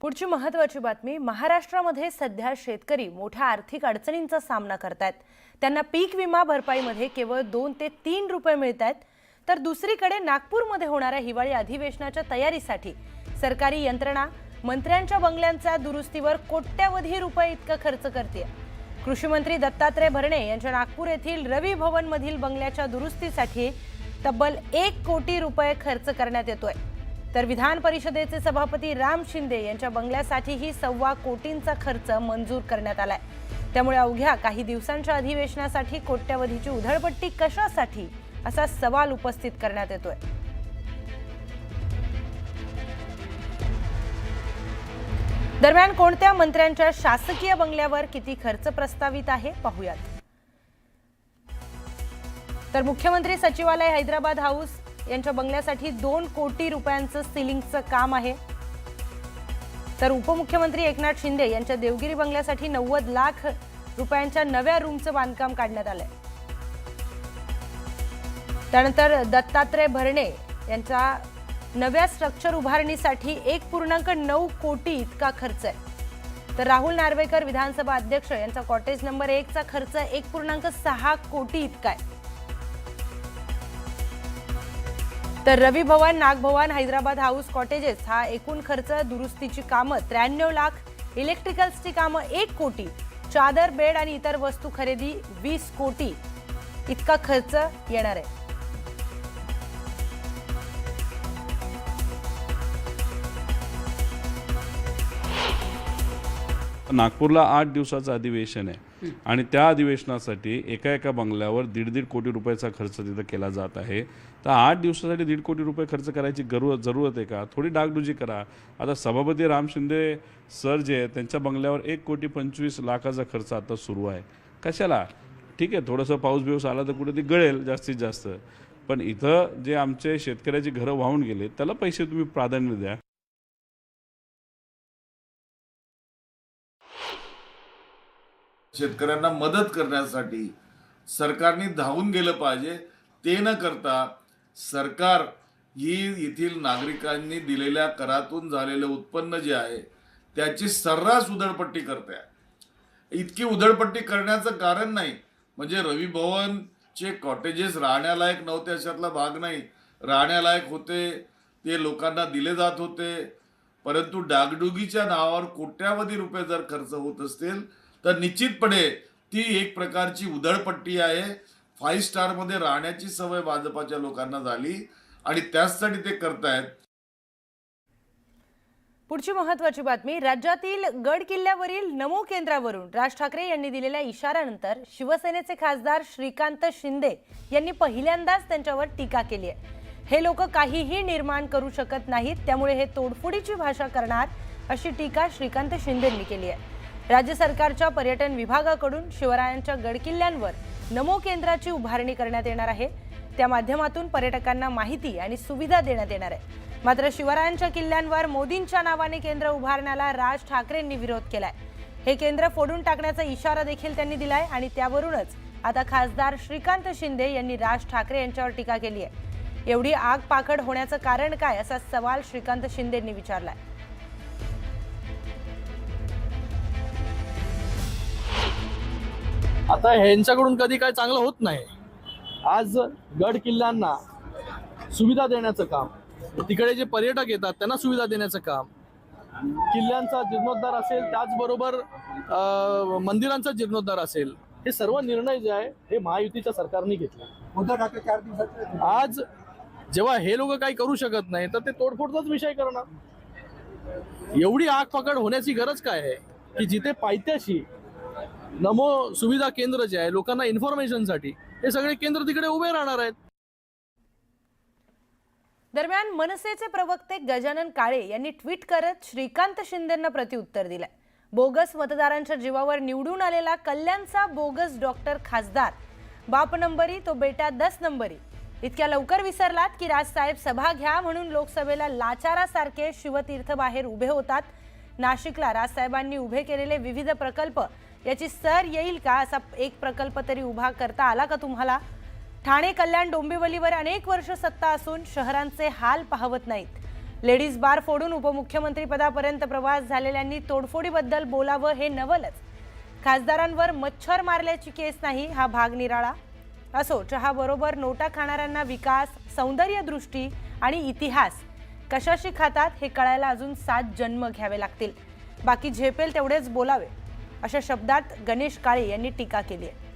पुढची महत्त्वाची बातमी महाराष्ट्रामध्ये सध्या शेतकरी मोठ्या आर्थिक अडचणींचा सामना करतायत. त्यांना पीक विमा भरपाईमध्ये केवळ दोन ते तीन रुपये मिळत आहेत तर दुसरीकडे नागपूरमध्ये होणाऱ्या हिवाळी अधिवेशनाच्या तयारीसाठी सरकारी यंत्रणा मंत्र्यांच्या बंगल्यांच्या दुरुस्तीवर कोट्यवधी रुपये इतका खर्च करते कृषी मंत्री दत्तात्रय भरणे यांच्या नागपूर येथील रवी भवनमधील बंगल्याच्या दुरुस्तीसाठी तब्बल एक कोटी रुपये खर्च करण्यात येतोय. तर विधान परिषदेचे सभापती राम शिंदे यांच्या बंगल्यासाठीही सव्वा कोटींचा खर्च मंजूर करण्यात आलाय. त्यामुळे अवघ्या काही दिवसांच्या अधिवेशनासाठी कोट्यवधीची उधळपट्टी कशासाठी असा सवाल उपस्थित करण्यात येतोय. दरम्यान कोणत्या मंत्र्यांच्या शासकीय बंगल्यावर किती खर्च प्रस्तावित आहे पाहूयात. तर मुख्यमंत्री सचिवालय हैदराबाद हाऊस यांच्या बंगल्यासाठी दोन कोटी रुपयांचं सिलिंगचं काम आहे. तर उपमुख्यमंत्री एकनाथ शिंदे यांच्या देवगिरी बंगल्यासाठी नव्वद लाख रुपयांच्या नव्या रूमचं बांधकाम काढण्यात आलंय. त्यानंतर दत्तात्रय भरणे यांचा नव्या स्ट्रक्चर उभारणीसाठी एक पूर्णांक नऊ कोटी इतका खर्च आहे. तर राहुल नार्वेकर विधानसभा अध्यक्ष यांचा कॉटेज नंबर एकचा खर्च एक पूर्णांक सहा कोटी इतका आहे. तर रवी भवन नागभवन हैदराबाद हाऊस कॉटेजेस हा एकूण खर्च दुरुस्तीची कामं त्र्याण्णव लाख इलेक्ट्रिकल्सची कामं एक कोटी. चादर बेड आणि इतर वस्तू खरेदी वीस कोटी. इतका खर्च येणार आहे. नागपूरला आठ दिवसाचं अधिवेशन आहे. आणि त्या अधिवेशनासाठी एका एका बंगल्यावर दीड दीड कोटी रुपयाचा खर्च तिथं केला जात आहे. तर आठ दिवसासाठी दीड कोटी रुपये खर्च करायची गरु जरूरत आहे का? थोडी डागडुजी करा. आता सभापती राम शिंदे सर जे आहेत त्यांच्या बंगल्यावर एक कोटी पंचवीस लाखाचा खर्च आता सुरू आहे. कशाला? ठीक आहे थोडंसं पाऊस बिऊस आला तर कुठे ती गळेल जास्तीत जास्त. पण इथं जे आमचे शेतकऱ्याची घरं वाहून गेले त्याला पैसे तुम्ही प्राधान्य द्या. शेतकऱ्यांना मदत करण्यासाठी सरकारने धावून गेलं पाहिजे. ते न करता सरकार ही येथील नागरिकांनी दिलेल्या करातून झालेलं उत्पन्न जे आहे त्याची सर्रास उधळपट्टी करते. इतकी उधळपट्टी करण्याचं कारण नाही. म्हणजे रवी भवनचे कॉटेजेस राहण्यालायक नव्हते अशातला भाग नाही. राहण्यालायक होते ते लोकांना दिले जात होते. परंतु डागडुगीच्या नावावर कोट्यावधी रुपये जर खर्च होत असतील तर निश्चितपणे ती एक प्रकारची उधळपट्टी आहे. फाईव्ह स्टारमध्ये राहण्याची सवय भाजपाच्या लोकांना झाली आणि त्याचसाठी ते करतायत. पुढची महत्वाची बातमी राज्यातील गड किल्ल्यावरील नमो केंद्रावरून राज ठाकरे यांनी दिलेल्या इशाऱ्यानंतर शिवसेनेचे खासदार श्रीकांत शिंदे यांनी पहिल्यांदाच त्यांच्यावर टीका केली आहे. हे लोक काहीही निर्माण करू शकत नाहीत त्यामुळे हे तोडफोडीची भाषा करणार अशी टीका श्रीकांत शिंदेंनी केली आहे. राज्य सरकारच्या पर्यटन विभागाकडून शिवरायांच्या गडकिल्ल्यांवर नमो केंद्राची उभारणी करण्यात येणार आहे. त्या माध्यमातून पर्यटकांना माहिती आणि सुविधा देण्यात येणार आहे. मात्र शिवरायांच्या किल्ल्यांवर मोदींच्या नावाने केंद्र उभारण्याला राज ठाकरेंनी विरोध केलाय. हे केंद्र फोडून टाकण्याचा इशारा देखील त्यांनी दिलाय आणि त्यावरूनच आता खासदार श्रीकांत शिंदे यांनी राज ठाकरे यांच्यावर टीका केली आहे. एवढी आग पाखड होण्याचं कारण काय असा सवाल श्रीकांत शिंदेंनी विचारलाय. आता ह्यांच्याकडून कधी काय चांगलं होत नाही. आज गड किल्ल्यांना सुविधा देण्याचं काम तिकडे जे पर्यटक येतात त्यांना सुविधा देण्याचं काम किल्ल्यांचा जीर्णोद्धार असेल त्याचबरोबर मंदिरांचा जीर्णोद्धार असेल हे सर्व निर्णय जे आहे हे महायुतीच्या सरकारने घेतले. आज जेव्हा हे लोक काही करू शकत नाही तर ते तोडफोडचाच विषय करणार. एवढी आग पकड होण्याची गरज काय आहे की जिथे पायथ्याशी नमो सुविधा केंद्र जे आहे लोकांना इन्फॉर्मेशनसाठी हे सगळे केंद्र तिकडे उभे राहणार आहेत. दरम्यान मनसेचे प्रवक्ते गजानन काळे यांनी ट्विट करत श्रीकांत शिंदेंना प्रत्युत्तर दिलंय. बोगस मतदारांच्या जीवावर निवडून आलेला कल्याणचा बोगस डॉक्टर खासदार. बाप नंबरी तो बेटा दस नंबरी. इतक्या लवकर विसरलात की राजसाहेब सभा घ्या म्हणून लोकसभेला लाचारासारखे शिवतीर्थ बाहेर उभे होतात. नाशिकला राजसाहेबांनी उभे केलेले विविध प्रकल्प याची सर येईल का असा एक प्रकल्प तरी उभा करता आला का तुम्हाला? ठाणे कल्याण डोंबिवलीवर अनेक वर्ष सत्ता असून शहरांचे हाल पाहवत नाहीत. लेडीज बार फोडून उपमुख्यमंत्रीपदापर्यंत प्रवास झालेल्यांनी तोडफोडीबद्दल बोलावं हे नवलच. खासदारांवर मच्छर मारल्याची केस नाही हा भाग निराळा. असो चहाबरोबर नोटा खाणाऱ्यांना विकास सौंदर्यदृष्टी आणि इतिहास कशाशी खातात हे कळायला अजून सात जन्म घ्यावे लागतील. बाकी झेपेल तेवढेच बोलावे. अशा शब्दात गणेश काळे यांनी टीका केली आहे.